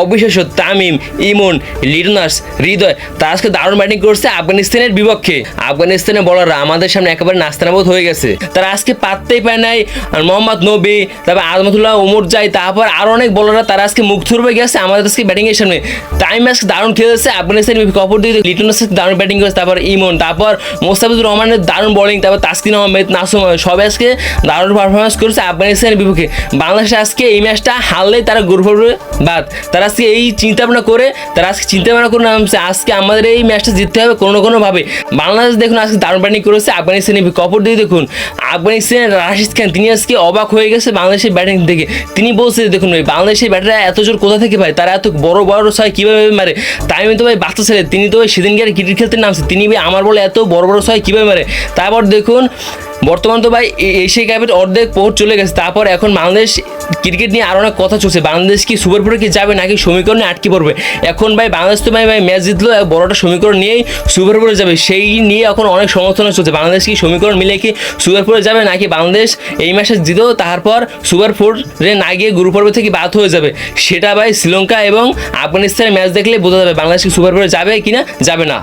অবিশ্বাস্য তামিম, ইমন, লিটনার্স, হৃদয়, তারা আজকে দারুণ ব্যাটিং করছে আফগানিস্তানের বিপক্ষে। আফগানিস্তানের বলাররা আমাদের সামনে একেবারে নাস্তানাবোধ হয়ে গেছে। তারা আজকে পাততেই পায় নাই। মোহাম্মদ নবী, তারপর আজমতুল্লাহ ওমর যাই তারপর আরও অনেক বলাররা তারা আজকে মুখ থুরবে গেছে আমাদের আজকে ব্যাটিংয়ের সামনে। টাইম আজকে দারুণ খেলেছে, আফগানিস্তানের বিপক্ষে অপর দিকে লিটনার্স দারুণ ব্যাটিং করেছে, তারপর ইমন, তারপর মোস্তাফিজুর রহমানের দারুণ বোলিং তারপর তাসকিন আহমেদ, নাসুম সবাই আজকে দারুণ পারফরমেন্স করেছে আফগানিস্তানের বিপক্ষে। বাংলাদেশে আজকে এই ম্যাচটা হারলেই তারা গ্রুপ বাদ। তারা আজকে এই চিন্তা ভাবনা করে, তারা আজকে চিন্তা ভাবনা করে নামছে আজকে আমাদের এই ম্যাচটা জিততে হবে কোনো না কোনোভাবে। বাংলাদেশ দেখুন, আজকে দারুণ ব্যাটিং করেছে, আফগানিস্তানের বিপক্ষে দিয়ে দেখুন। আফগানিস্তানের রাশিদ খান, তিনি আজকে অবাক হয়ে গেছে বাংলাদেশের ব্যাটিং থেকে তিনি বলছে, দেখুন ভাই, বাংলাদেশের ব্যাটাররা এত জোর কোথা থেকে ভাই? তারা এত বড় বড় ছয় কীভাবে মারে? তাই আমি তো ভাই, বাচ্চা ছেলে, তিনি তো ভাই সেদিন গিয়ে ক্রিকেট খেলতে নামছে। তিনি ভাই, আমার বলে এত বড় বড় ছয় কীভাবে মারে? তারপর দেখুন বর্তমান তো ভাই এশিয়া কাপের অর্ধেক পোস্ট চলে গেছে, তারপর এখন বাংলাদেশ ক্রিকেট নিয়ে আরও অনেক কথা চলছে। বাংলাদেশ কি সুপার ফোরে কি যাবে নাকি সমীকরণে আটকে পড়বে? এখন ভাই বাংলাদেশ তো ভাই ভাই ম্যাচ জিতলো বড়টা সমীকরণ নিয়েই সুপার ফোরে যাবে। সেই নিয়ে এখন অনেক সমালোচনা চলছে। বাংলাদেশ কি সমীকরণ মিলে কি সুপার ফোরে যাবে নাকি বাংলাদেশ এই ম্যাচে জিতেও, তারপর সুপার ফোরে না গিয়ে গ্রুপ পর্ব থেকে বাদ হয়ে যাবে। সেটা ভাই শ্রীলঙ্কা এবং আফগানিস্তানের ম্যাচ দেখলে বোঝা যাবে বাংলাদেশ কি সুপার ফোরে যাবে কি না যাবে না।